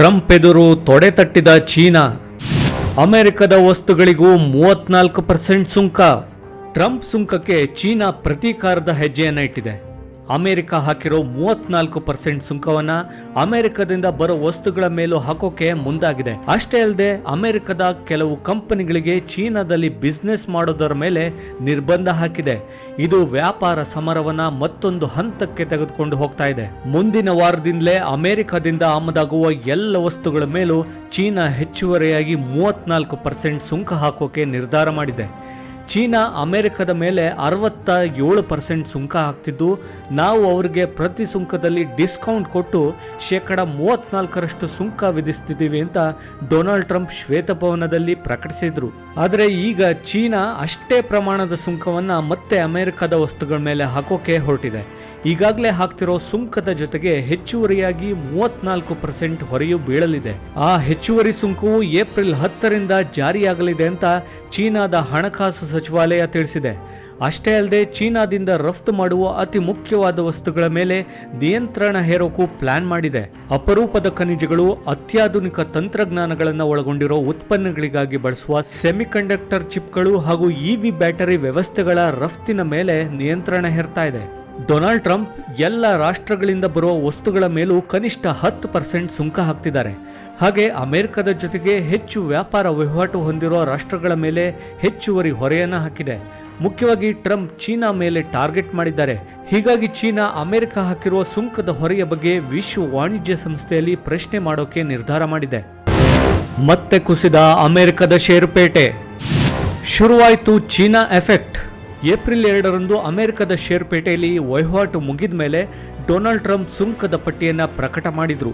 Trump ಎದುರು ತೊಡೆ ತಟ್ಟಿದ China. ಅಮೆರಿಕದ ವಸ್ತುಗಳಿಗೂ ಮೂವತ್ನಾಲ್ಕು ಪರ್ಸೆಂಟ್ ಸುಂಕ. ಟ್ರಂಪ್ ಸುಂಕಕ್ಕೆ ಚೀನಾ ಪ್ರತೀಕಾರದ ಹೆಜ್ಜೆಯನ್ನು ಇಟ್ಟಿದೆ ಅಮೆರಿಕ ಹಾಕಿರೋ ಮೂವತ್ನಾಲ್ಕು ಪರ್ಸೆಂಟ್ ಸುಂಕವನ್ನ ಅಮೆರಿಕದಿಂದ ಬರೋ ವಸ್ತುಗಳ ಮೇಲೂ ಹಾಕೋಕೆ ಮುಂದಾಗಿದೆ. ಅಷ್ಟೇ ಅಲ್ಲದೆ, ಅಮೆರಿಕದ ಕೆಲವು ಕಂಪನಿಗಳಿಗೆ ಚೀನಾದಲ್ಲಿ ಬಿಸ್ನೆಸ್ ಮಾಡೋದರ ಮೇಲೆ ನಿರ್ಬಂಧ ಹಾಕಿದೆ. ಇದು ವ್ಯಾಪಾರ ಸಮರವನ್ನ ಮತ್ತೊಂದು ಹಂತಕ್ಕೆ ತೆಗೆದುಕೊಂಡು ಹೋಗ್ತಾ ಇದೆ. ಮುಂದಿನ ವಾರದಿಂದಲೇ ಅಮೆರಿಕದಿಂದ ಆಮದಾಗುವ ಎಲ್ಲ ವಸ್ತುಗಳ ಮೇಲೂ ಚೀನಾ ಹೆಚ್ಚುವರಿಯಾಗಿ ಮೂವತ್ನಾಲ್ಕು ಪರ್ಸೆಂಟ್ ಸುಂಕ ಹಾಕೋಕೆ ನಿರ್ಧಾರ ಮಾಡಿದೆ. ಚೀನಾ ಅಮೆರಿಕದ ಮೇಲೆ ಅರವತ್ತ ಏಳು ಪರ್ಸೆಂಟ್ ಸುಂಕ ಹಾಕ್ತಿದ್ದು, ನಾವು ಅವರಿಗೆ ಪ್ರತಿ ಸುಂಕದಲ್ಲಿ ಡಿಸ್ಕೌಂಟ್ ಕೊಟ್ಟು ಶೇಕಡ ಮೂವತ್ನಾಲ್ಕರಷ್ಟು ಸುಂಕ ವಿಧಿಸ್ತಿದ್ದೀವಿ ಅಂತ ಡೊನಾಲ್ಡ್ ಟ್ರಂಪ್ ಶ್ವೇತಭವನದಲ್ಲಿ ಪ್ರಕಟಿಸಿದ್ರು. ಆದರೆ ಈಗ ಚೀನಾ ಅಷ್ಟೇ ಪ್ರಮಾಣದ ಸುಂಕವನ್ನು ಮತ್ತೆ ಅಮೆರಿಕದ ವಸ್ತುಗಳ ಮೇಲೆ ಹಾಕೋಕೆ ಹೊರಟಿದೆ. ಈಗಾಗಲೇ ಹಾಕ್ತಿರೋ ಸುಂಕದ ಜೊತೆಗೆ ಹೆಚ್ಚುವರಿಯಾಗಿ ಮೂವತ್ನಾಲ್ಕು ಪರ್ಸೆಂಟ್ ಹೊರೆಯು ಬೀಳಲಿದೆ. ಆ ಹೆಚ್ಚುವರಿ ಸುಂಕವು ಏಪ್ರಿಲ್ ಹತ್ತರಿಂದ ಜಾರಿಯಾಗಲಿದೆ ಅಂತ ಚೀನಾದ ಹಣಕಾಸು ಸಚಿವಾಲಯ ತಿಳಿಸಿದೆ. ಅಷ್ಟೇ ಅಲ್ಲದೆ ಚೀನಾದಿಂದ ರಫ್ತು ಮಾಡುವ ಅತಿ ಮುಖ್ಯವಾದ ವಸ್ತುಗಳ ಮೇಲೆ ನಿಯಂತ್ರಣ ಹೇರೋಕು ಪ್ಲಾನ್ ಮಾಡಿದೆ. ಅಪರೂಪದ ಖನಿಜಗಳು, ಅತ್ಯಾಧುನಿಕ ತಂತ್ರಜ್ಞಾನಗಳನ್ನು ಒಳಗೊಂಡಿರೋ ಉತ್ಪನ್ನಗಳಿಗಾಗಿ ಬಳಸುವ ಸೆಮಿಕಂಡಕ್ಟರ್ ಚಿಪ್ಗಳು ಹಾಗೂ ಇವಿ ಬ್ಯಾಟರಿ ವ್ಯವಸ್ಥೆಗಳ ರಫ್ತಿನ ಮೇಲೆ ನಿಯಂತ್ರಣ ಹೇರ್ತಾ ಇದೆ. ಡೊನಾಲ್ಡ್ ಟ್ರಂಪ್ ಎಲ್ಲ ರಾಷ್ಟ್ರಗಳಿಂದ ಬರುವ ವಸ್ತುಗಳ ಮೇಲೂ ಕನಿಷ್ಠ ಹತ್ತು ಪರ್ಸೆಂಟ್ ಸುಂಕ ಹಾಕ್ತಿದ್ದಾರೆ. ಹಾಗೆ ಅಮೆರಿಕದ ಜೊತೆಗೆ ಹೆಚ್ಚು ವ್ಯಾಪಾರ ವಹಿವಾಟು ಹೊಂದಿರುವ ರಾಷ್ಟ್ರಗಳ ಮೇಲೆ ಹೆಚ್ಚುವರಿ ಹೊರೆಯನ್ನು ಹಾಕಿದೆ. ಮುಖ್ಯವಾಗಿ ಟ್ರಂಪ್ ಚೀನಾ ಮೇಲೆ ಟಾರ್ಗೆಟ್ ಮಾಡಿದ್ದಾರೆ. ಹೀಗಾಗಿ ಚೀನಾ ಅಮೆರಿಕ ಹಾಕಿರುವ ಸುಂಕದ ಹೊರೆಯ ಬಗ್ಗೆ ವಿಶ್ವ ವಾಣಿಜ್ಯ ಸಂಸ್ಥೆಯಲ್ಲಿ ಪ್ರಶ್ನೆ ಮಾಡೋಕೆ ನಿರ್ಧಾರ ಮಾಡಿದೆ. ಮತ್ತೆ ಕುಸಿದ ಅಮೆರಿಕದ ಷೇರುಪೇಟೆ. ಶುರುವಾಯಿತು ಚೀನಾ ಎಫೆಕ್ಟ್. ಏಪ್ರಿಲ್ ಎರಡರಂದು ಅಮೆರಿಕದ ಶೇರ್ಪೇಟೆಯಲ್ಲಿ ವಹಿವಾಟು ಮುಗಿದ ಮೇಲೆ ಡೊನಾಲ್ಡ್ ಟ್ರಂಪ್ ಸುಂಕದ ಪಟ್ಟಿಯನ್ನು ಪ್ರಕಟ ಮಾಡಿದರು.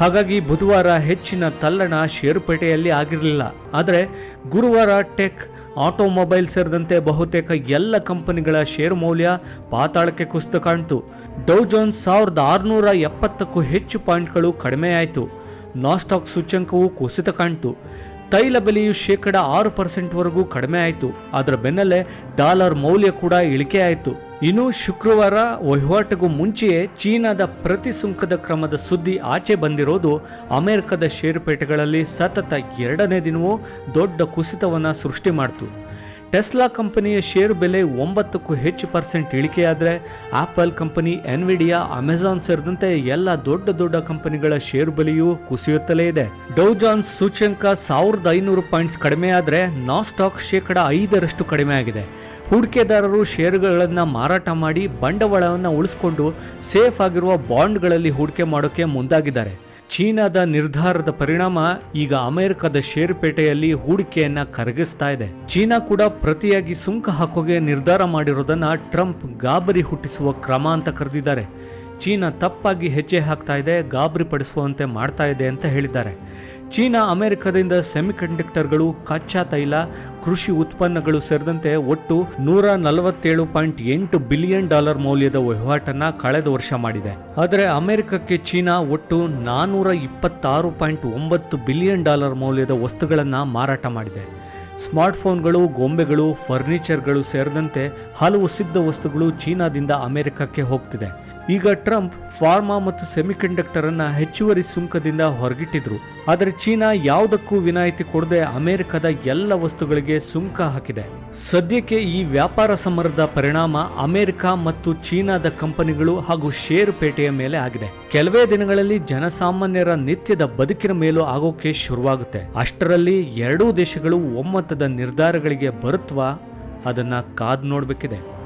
ಹಾಗಾಗಿ ಬುಧವಾರ ಹೆಚ್ಚಿನ ತಲ್ಲಣ ಶೇರುಪೇಟೆಯಲ್ಲಿ ಆಗಿರಲಿಲ್ಲ. ಆದರೆ ಗುರುವಾರ ಟೆಕ್, ಆಟೋಮೊಬೈಲ್ ಸೇರಿದಂತೆ ಬಹುತೇಕ ಎಲ್ಲ ಕಂಪನಿಗಳ ಷೇರು ಮೌಲ್ಯ ಪಾತಾಳಕ್ಕೆ ಕುಸಿತ ಕಾಣ್ತು. ಡೌ ಜೋನ್ಸ್ ಸಾವಿರದ ಆರುನೂರ ಎಪ್ಪತ್ತಕ್ಕೂ ಹೆಚ್ಚು ಪಾಯಿಂಟ್ಗಳು ಕಡಿಮೆಯಾಯಿತು. ನಾಸ್ಟಾಕ್ ಸೂಚ್ಯಂಕವು ಕುಸಿತ ಕಾಣ್ತು. ತೈಲ ಬೆಲೆಯು ಶೇಕಡ ಆರು ಪರ್ಸೆಂಟ್ವರೆಗೂ ಕಡಿಮೆ ಆಯಿತು. ಅದರ ಬೆನ್ನಲ್ಲೇ ಡಾಲರ್ ಮೌಲ್ಯ ಕೂಡ ಇಳಿಕೆ ಆಯಿತು. ಇನ್ನು ಶುಕ್ರವಾರ ವಹಿವಾಟಿಗೂ ಮುಂಚೆಯೇ ಚೀನಾದ ಪ್ರತಿ ಸುಂಕದ ಕ್ರಮದ ಸುದ್ದಿ ಆಚೆ ಬಂದಿರೋದು ಅಮೆರಿಕದ ಷೇರುಪೇಟೆಗಳಲ್ಲಿ ಸತತ ಎರಡನೇ ದಿನವೂ ದೊಡ್ಡ ಕುಸಿತವನ್ನು ಸೃಷ್ಟಿ ಮಾಡಿತು. ಟೆಸ್ಲಾ ಕಂಪನಿಯ ಷೇರು ಬೆಲೆ ಒಂಬತ್ತಕ್ಕೂ ಹೆಚ್ಚು ಪರ್ಸೆಂಟ್ ಇಳಿಕೆಯಾದರೆ ಆಪಲ್ ಕಂಪನಿ ಎನ್ವಿಡಿಯಾ ಅಮೆಜಾನ್ ಸೇರಿದಂತೆ ಎಲ್ಲ ದೊಡ್ಡ ದೊಡ್ಡ ಕಂಪನಿಗಳ ಷೇರು ಬೆಲೆಯೂ ಕುಸಿಯುತ್ತಲೇ ಇದೆ. ಡೌಜಾನ್ಸ್ ಸೂಚ್ಯಂಕ ಸಾವಿರದ ಐನೂರು ಪಾಯಿಂಟ್ಸ್ ಕಡಿಮೆ ಆದರೆ ನಾಸ್ಟಾಕ್ ಶೇಕಡ ಐದರಷ್ಟು ಕಡಿಮೆ ಆಗಿದೆ ಹೂಡಿಕೆದಾರರು ಷೇರುಗಳನ್ನು ಮಾರಾಟ ಮಾಡಿ ಬಂಡವಾಳವನ್ನು ಉಳಿಸಿಕೊಂಡು ಸೇಫ್ ಆಗಿರುವ ಬಾಂಡ್ಗಳಲ್ಲಿ ಹೂಡಿಕೆ ಮಾಡೋಕ್ಕೆ ಮುಂದಾಗಿದ್ದಾರೆ. ಚೀನಾದ ನಿರ್ಧಾರದ ಪರಿಣಾಮ ಈಗ ಅಮೆರಿಕದ ಷೇರುಪೇಟೆಯಲ್ಲಿ ಹೂಡಿಕೆಯನ್ನ ಕರಗಿಸ್ತಾ ಇದೆ. ಚೀನಾ ಕೂಡ ಪ್ರತಿಯಾಗಿ ಸುಂಕ ಹಾಕೋಗೆ ನಿರ್ಧಾರ ಮಾಡಿರೋದನ್ನ ಟ್ರಂಪ್ ಗಾಬರಿ ಹುಟ್ಟಿಸುವ ಕ್ರಮ ಅಂತ ಕರೆದಿದ್ದಾರೆ. ಚೀನಾ ತಪ್ಪಾಗಿ ಹೆಜ್ಜೆ ಹಾಕ್ತಾ ಇದೆ, ಗಾಬರಿ ಪಡಿಸುವಂತೆ ಮಾಡ್ತಾ ಇದೆ ಅಂತ ಹೇಳಿದ್ದಾರೆ. ಚೀನಾ ಅಮೆರಿಕದಿಂದ ಸೆಮಿಕಂಡಕ್ಟರ್ಗಳು ಕಚ್ಚಾ ತೈಲ ಕೃಷಿ ಉತ್ಪನ್ನಗಳು ಸೇರಿದಂತೆ ಒಟ್ಟು ನೂರ ನಲವತ್ತೇಳು ಪಾಯಿಂಟ್ ಎಂಟು ಬಿಲಿಯನ್ ಡಾಲರ್ ಮೌಲ್ಯದ ವಹಿವಾಟನ್ನು ಕಳೆದ ವರ್ಷ ಮಾಡಿದೆ. ಆದರೆ ಅಮೆರಿಕಕ್ಕೆ ಚೀನಾ ಒಟ್ಟು ನಾನೂರ ಇಪ್ಪತ್ತಾರು ಪಾಯಿಂಟ್ ಒಂಬತ್ತು ಬಿಲಿಯನ್ ಡಾಲರ್ ಮೌಲ್ಯದ ವಸ್ತುಗಳನ್ನು ಮಾರಾಟ ಮಾಡಿದೆ. ಸ್ಮಾರ್ಟ್ಫೋನ್ಗಳು, ಗೊಂಬೆಗಳು, ಫರ್ನಿಚರ್ಗಳು ಸೇರಿದಂತೆ ಹಲವು ಸಿದ್ಧ ವಸ್ತುಗಳು ಚೀನಾದಿಂದ ಅಮೆರಿಕಕ್ಕೆ ಹೋಗ್ತಿದೆ. ಈಗ ಟ್ರಂಪ್ ಫಾರ್ಮಾ ಮತ್ತು ಸೆಮಿಕಂಡಕ್ಟರ್ ಅನ್ನ ಹೆಚ್ಚುವರಿ ಸುಂಕದಿಂದ ಹೊರಗಿಟ್ಟಿದ್ರು. ಆದರೆ ಚೀನಾ ಯಾವುದಕ್ಕೂ ವಿನಾಯಿತಿ ಕೊಡದೆ ಅಮೆರಿಕದ ಎಲ್ಲ ವಸ್ತುಗಳಿಗೆ ಸುಂಕ ಹಾಕಿದೆ. ಸದ್ಯಕ್ಕೆ ಈ ವ್ಯಾಪಾರ ಸಮರದ ಪರಿಣಾಮ ಅಮೆರಿಕ ಮತ್ತು ಚೀನಾದ ಕಂಪನಿಗಳು ಹಾಗೂ ಷೇರುಪೇಟೆಯ ಮೇಲೆ ಆಗಿದೆ. ಕೆಲವೇ ದಿನಗಳಲ್ಲಿ ಜನಸಾಮಾನ್ಯರ ನಿತ್ಯದ ಬದುಕಿನ ಮೇಲೂ ಆಗೋಕೆ ಶುರುವಾಗುತ್ತೆ. ಅಷ್ಟರಲ್ಲಿ ಎರಡೂ ದೇಶಗಳು ಒಮ್ಮತದ ನಿರ್ಧಾರಗಳಿಗೆ ಬರುತ್ವಾ? ಅದನ್ನು ಕಾದ್ ನೋಡ್ಬೇಕಿದೆ.